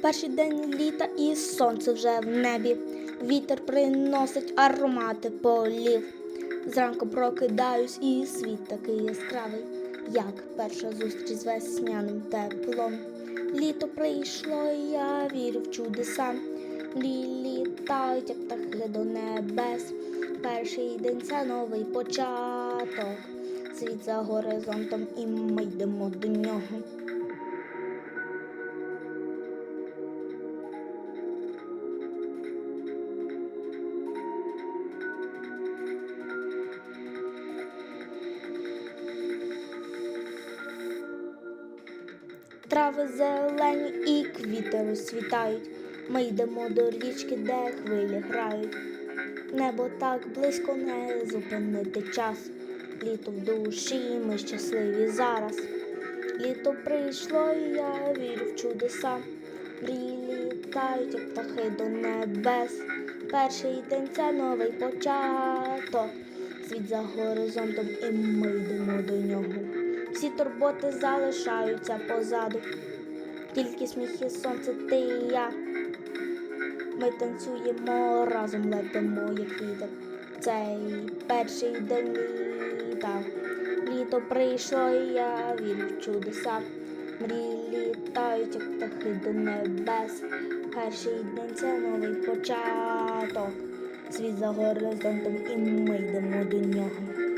Перший день літа і сонце вже в небі. Вітер приносить аромати полів. Зранку прокидаюсь і світ такий яскравий, як перша зустріч з весняним теплом. Літо прийшло, і я вірю в чудеса. Літають, як птахи до небес. Перший день це новий початок. Світ за горизонтом, і ми йдемо до нього. Трави зелені і квіти розцвітають. Ми йдемо до річки, де хвилі грають. Небо так близько не зупинити час. Літо в душі, ми щасливі зараз. Літо прийшло, і я вірю в чудеса. Мрії літають, як птахи до небес. Перший день це новий початок. Світ за горизонтом, і ми йдемо до нього. Всі турботи залишаються позаду. Тільки сміх і сонце, ти і я. Ми танцюємо разом, летимо, як вітер. Цей перший день літа. Літо прийшло, і я вірю в чудеса. Мрії літають, як птахи до небес. Перший день це новий початок. Світ за горизонтом, і ми йдемо до нього.